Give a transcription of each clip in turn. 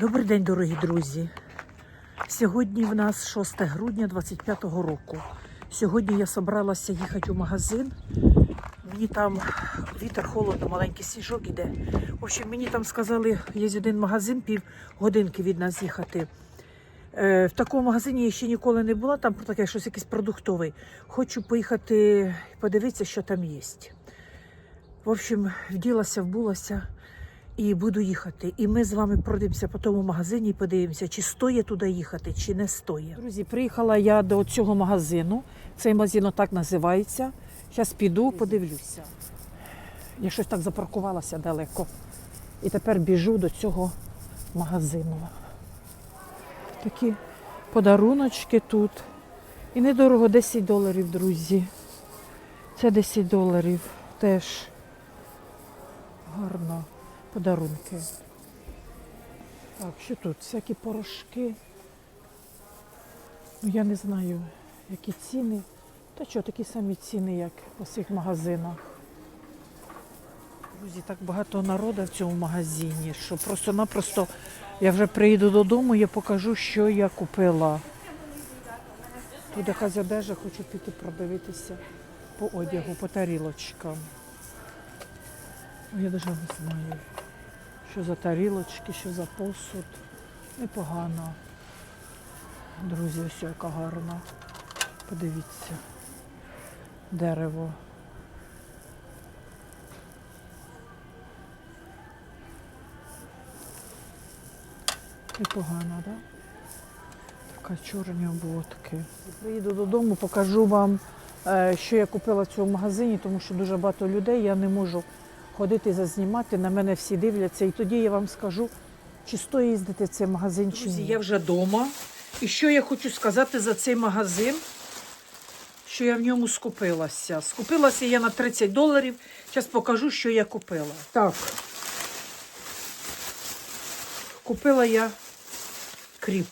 Добрий день, дорогі друзі. Сьогодні в нас 6 грудня 25-го року. Сьогодні я собралася їхати у магазин. Мені там вітер холодно, маленький сніжок іде. В общем, мені там сказали, є один магазин, пів годинки від нас їхати. Е, в такому магазині я ще ніколи не була, там таке щось якийсь продуктовий. Хочу поїхати подивитися, що там є. В общем, вділася, вбулася і буду їхати. І ми з вами пройдемося по тому магазині і подивимося, чи стоїть туди їхати, чи не стоїть. Друзі, приїхала я до цього магазину. Цей магазин отак називається. Зараз піду, подивлюся. Я щось так запаркувалася далеко. І тепер біжу до цього магазину. Такі подаруночки тут. І недорого 10 доларів, друзі. Це 10 доларів теж гарно подарунки. Так, що тут? Всякі порошки. Ну, я не знаю, які ціни. Та що, такі самі ціни, як у всіх магазинах. Друзі, так багато народу в цьому магазині, що просто-напросто я вже приїду додому, я покажу, що я купила. Тут якась одежа, хочу піти продивитися по одягу, по тарілочкам. Я навіть не знаю, що за тарілочки, що за посуд. Непогано. Друзі, ось яка гарна. Подивіться. Дерево. Непогано, так? Да? Така чорні обводки. Приїду додому, покажу вам, е, що я купила в цьому магазині, тому що дуже багато людей, я не можу ходити зазнімати, на мене всі дивляться. І тоді я вам скажу, чи стоїть їздити в цей магазин чи ні. Я вже вдома. І що я хочу сказати за цей магазин, що я в ньому скупилася. Скупилася я на 30 доларів. Зараз покажу, що я купила. Так. Купила я кріп.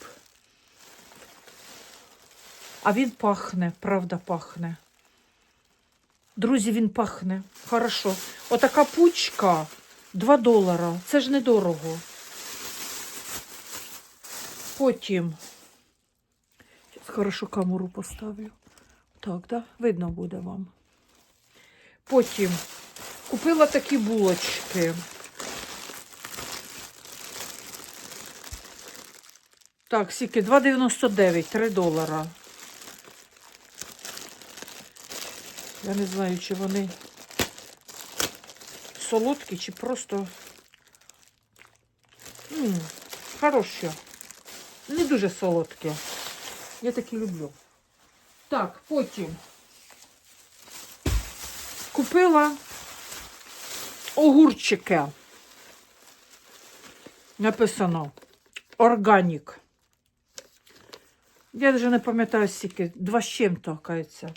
А він пахне, правда, пахне. Друзі, він пахне. Хорошо. Отака пучка 2 долара. Це ж недорого. Потім. Зараз хорошо камеру поставлю. Так, да? Видно буде вам. Потім купила такі булочки. Так, скільки? 2,99, 3 долара. Я не знаю, чи вони солодкі, чи просто м хороші. Не дуже солодкі. Я такі люблю. Так, потім купила огурчики. Написано органік. Я вже не пам'ятаю скільки, два з чим-то, кається.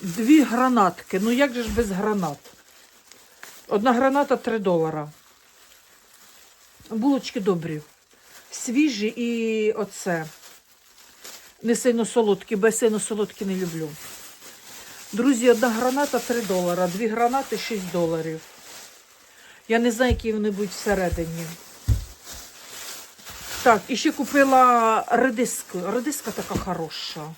Дві гранатки. Ну як же ж без гранат? Одна граната 3 долара. Булочки добрі. Свіжі і оце. Не сильно солодкі, бо я сильно солодкі не люблю. Друзі, одна граната 3 долара, дві гранати 6 доларів. Я не знаю, які вони будуть всередині. Так, і ще купила редиску. Редиска така хороша.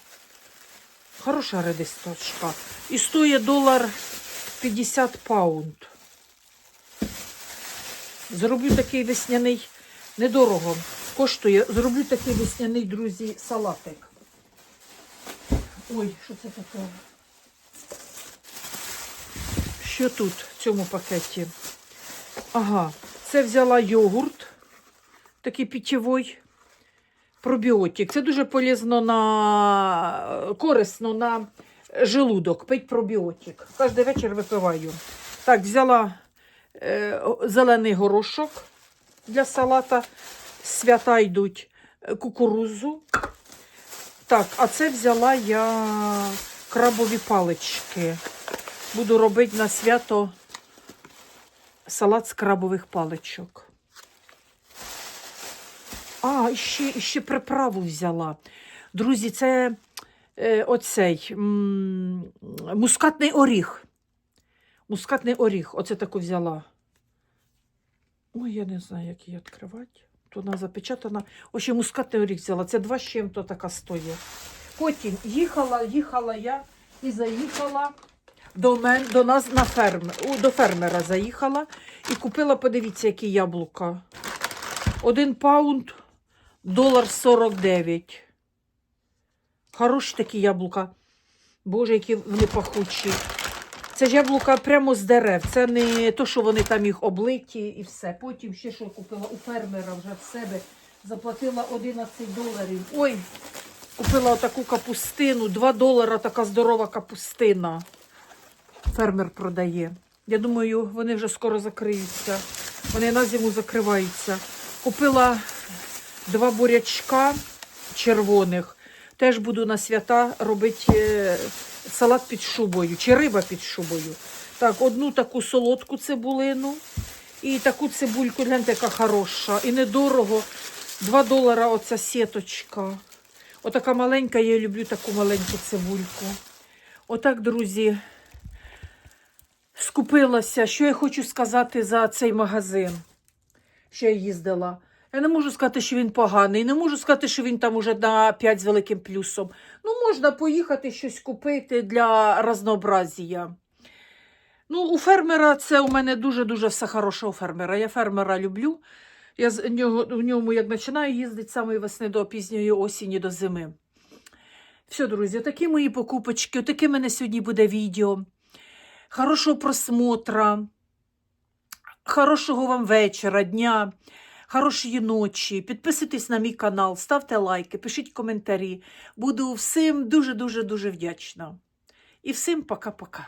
Хороша редисточка. І стоїть долар 50 паунд. Зроблю такий весняний, недорого коштує. Зроблю такий весняний, друзі, салатик. Ой, що це таке? Що тут в цьому пакеті? Ага, це взяла йогурт, такий питьовий пробіотик. Це дуже полезно на корисно на желудок. Пить пробіотик. Кожен вечір випиваю. Так, взяла е, зелений горошок для салата. Свята йдуть е, кукурузу. Так, а це взяла я крабові палички. Буду робити на свято салат з крабових паличок. Ще, ще приправу взяла. Друзі, це е, оцей м, мускатний оріх. Мускатний оріх. Оце таку взяла. Ой, я не знаю, як її відкривати. Тут вона запечатана. Ось ще мускатний оріх взяла. Це два з чим-то така стоїть. Потім їхала, їхала я і заїхала до, мен, до нас на ферм, до фермера заїхала і купила, подивіться, які яблука. Один паунд, долар 49. Хороші такі яблука. Боже, які вони пахучі. Це ж яблука прямо з дерев. Це не то, що вони там їх облиті і все. Потім ще що купила у фермера вже в себе. Заплатила 11 доларів. Ой, купила отаку капустину. 2 долара така здорова капустина. Фермер продає. Я думаю, вони вже скоро закриються. Вони на зиму закриваються. Купила два бурячка червоних. Теж буду на свята робити е, салат під шубою чи риба під шубою. Так, одну таку солодку цибулину і таку цибульку, гляньте, яка хороша. І недорого. 2 долара оця сіточка. Отака маленька, я люблю таку маленьку цибульку. Отак, друзі, скупилася. Що я хочу сказати за цей магазин, що я їздила. Я не можу сказати, що він поганий, не можу сказати, що він там уже на 5 з великим плюсом. Ну, можна поїхати щось купити для разнообразія. Ну, у фермера це у мене дуже-дуже все хороше у фермера. Я фермера люблю. Я з нього, в ньому як починаю їздити з самої весни до пізньої осені, до зими. Все, друзі, такі мої покупочки. Отаке в мене сьогодні буде відео. Хорошого просмотра, хорошого вам вечора, дня, хорошої ночі. Підписуйтесь на мій канал, ставте лайки, пишіть коментарі. Буду всім дуже-дуже дуже вдячна. І всім пока-пока.